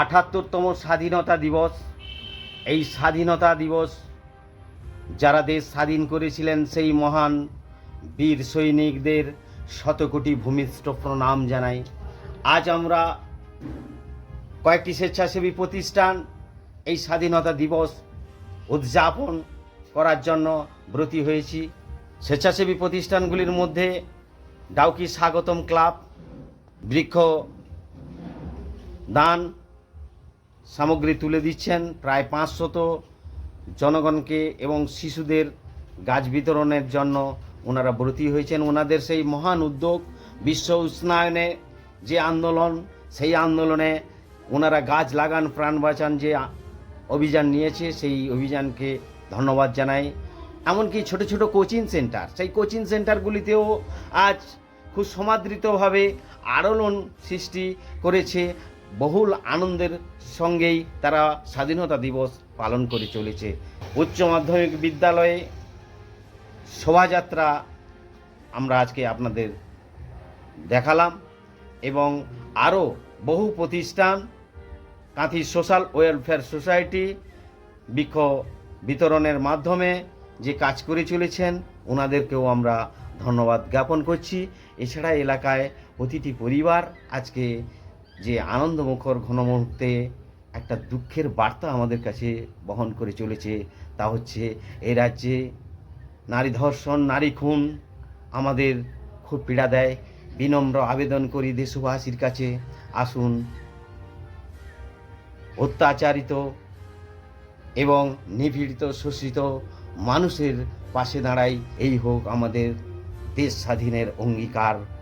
আঠাত্তরতম স্বাধীনতা দিবস। এই স্বাধীনতা দিবস যারা দেশ স্বাধীন করেছিলেন, সেই মহান বীর সৈনিকদের শতকোটি ভূমিষ্ঠ প্রণাম জানাই। আজ আমরা কয়েকটি স্বেচ্ছাসেবী প্রতিষ্ঠান এই স্বাধীনতা দিবস উদযাপন করার জন্য ব্রতী হয়েছি। স্বেচ্ছাসেবী প্রতিষ্ঠানগুলির মধ্যে ডাউকি স্বাগতম ক্লাব, বৃক্ষ দান সামগ্রী তুলে দিচ্ছেন প্রায় পাঁচশত জনগণকে এবং শিশুদের গাছ বিতরণের জন্য ওনারা ব্রতী হয়েছেন। ওনাদের সেই মহান উদ্যোগ বিশ্ব উষ্ণায়নে যে আন্দোলন, সেই আন্দোলনে ওনারা গাছ লাগান, প্রাণ বাঁচান যে অভিযান নিয়েছে, সেই অভিযানকে ধন্যবাদ জানাই। এমনকি ছোট ছোট কোচিং সেন্টার, সেই কোচিং সেন্টারগুলিতেও আজ খুব সমাদৃতভাবে আলোড়ন সৃষ্টি করেছে। বহুল আনন্দের সঙ্গেই তারা স্বাধীনতা দিবস পালন করে চলেছে। উচ্চ মাধ্যমিক বিদ্যালয়ে শোভাযাত্রা আমরা আজকে আপনাদের দেখালাম এবং আরও বহু প্রতিষ্ঠান, কাঁথি সোশ্যাল ওয়েলফেয়ার সোসাইটি, বৃক্ষ বিতরণের মাধ্যমে যে কাজ করে চলেছেন ওনাদেরকেও আমরা ধন্যবাদ জ্ঞাপন করছি। এছাড়া এলাকায় প্রতিটি পরিবার আজকে যে আনন্দমুখর ঘন মুহূর্তে একটা দুঃখের বার্তা আমাদের কাছে বহন করে চলেছে, তা হচ্ছে এই রাজ্যে নারী ধর্ষণ, নারী খুন আমাদের খুব পীড়া দেয়। বিনম্র আবেদন করি দেশবাসীর কাছে। আসুন, অত্যাচারিত এবং নিপীড়িত, শোষিত মানুষের পাশে দাঁড়াই। এই হোক আমাদের দেশ স্বাধীনের অঙ্গীকার।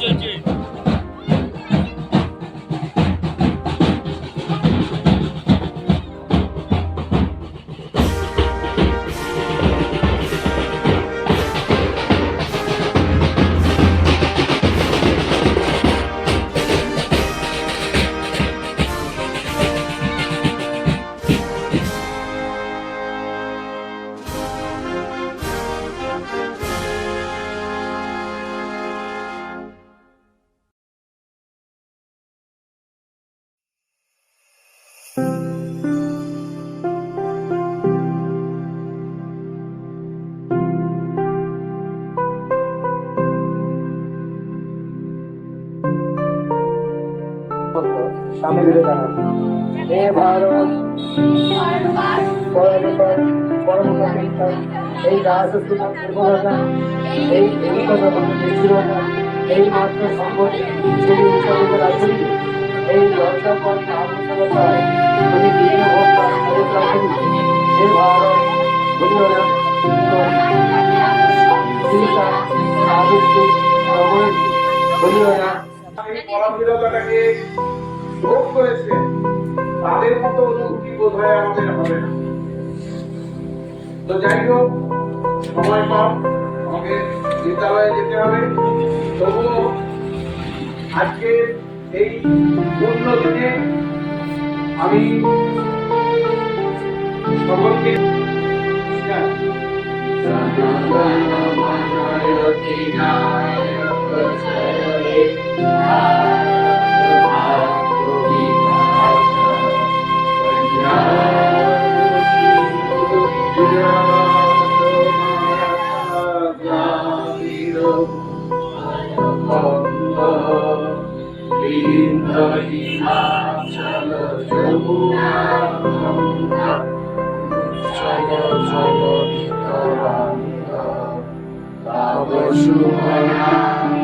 হ্যাঁ চলছে স্বামী বিবেকানন্দ হে ভারত এই রাজস্ব নির্ভরতা এই দেবতা নির্ভরতা এই মাত্র সম্পত্তি সেই উৎসবের রাখুন। এই লজ্জাপন আত্মসভতায় তুমি দিয়ে হে ভারত বুঝিওরা সীতা সাবিত্রী নবনী বুঝিওরা পরাধীনতাটাকে ভোগ করেছে তাদের মতো অনুভূতি বোধ হয় আমাদের হবে না তো যাই হোক সময় কম আমাকে বিদ্যালয়ে যেতে হবে তবুও আজকে এই পূর্ণ দিনে আমি সকলকে 听那一把沙了的木马，穿过穿过葡萄架下，大槐树下。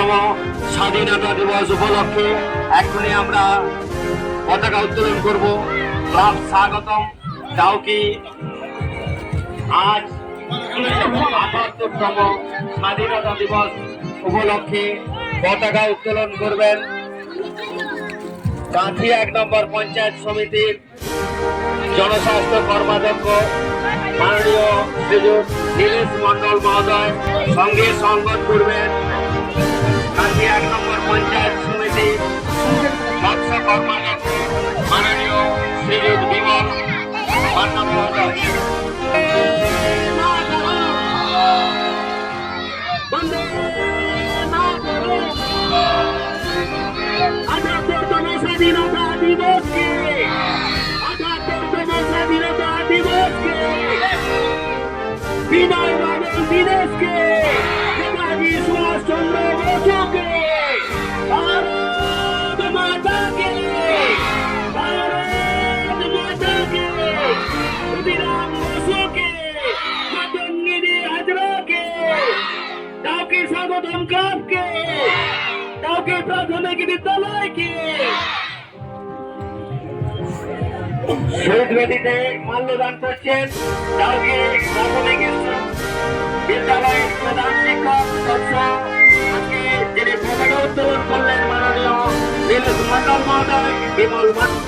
আটাত্তরতম স্বাধীনতা দিবস উপলক্ষে এখনই আমরা পতাকা উত্তোলন করব। ক্লাব স্বাগতম। ডাউকি আজ আটাত্তরতম স্বাধীনতা দিবস উপলক্ষে পতাকা উত্তোলন করবেন কাঁথি এক নম্বর পঞ্চায়েত সমিতির জনস্বাস্থ্য কর্মাধ্যক্ষ মাননীয় শ্রীযুক্ত নীলেশ মন্ডল মহোদয়। সঙ্গে সংগত করবেন কাঁথি এক নম্বর পঞ্চায়েত সমিতি মৎস্য কর্মাধ্যক্ষ মাননীয় শ্রীযুক্ত বিমল মান্না মহোদয় বন্দে মাতরম আঠাত্তরতম স্বাধীনতা দিবসকে আঠাত্তরতম স্বাধীনতা দিবসকে বিনয় বাদল দিনেশকে স্বাগতম ক্লাবকে কাউকে প্রাথমিক বিদ্যালয়কে শহীদ বেদিতে মাল্যদান করছেন, কাউকে প্রাথমিক বিদ্যালয়ের প্রধান শিক্ষক আজকে যিনি পতাকা উত্তোলন করলেন মাননীয় নীলেশ মন্ডল মহোদয়, বিমল মা-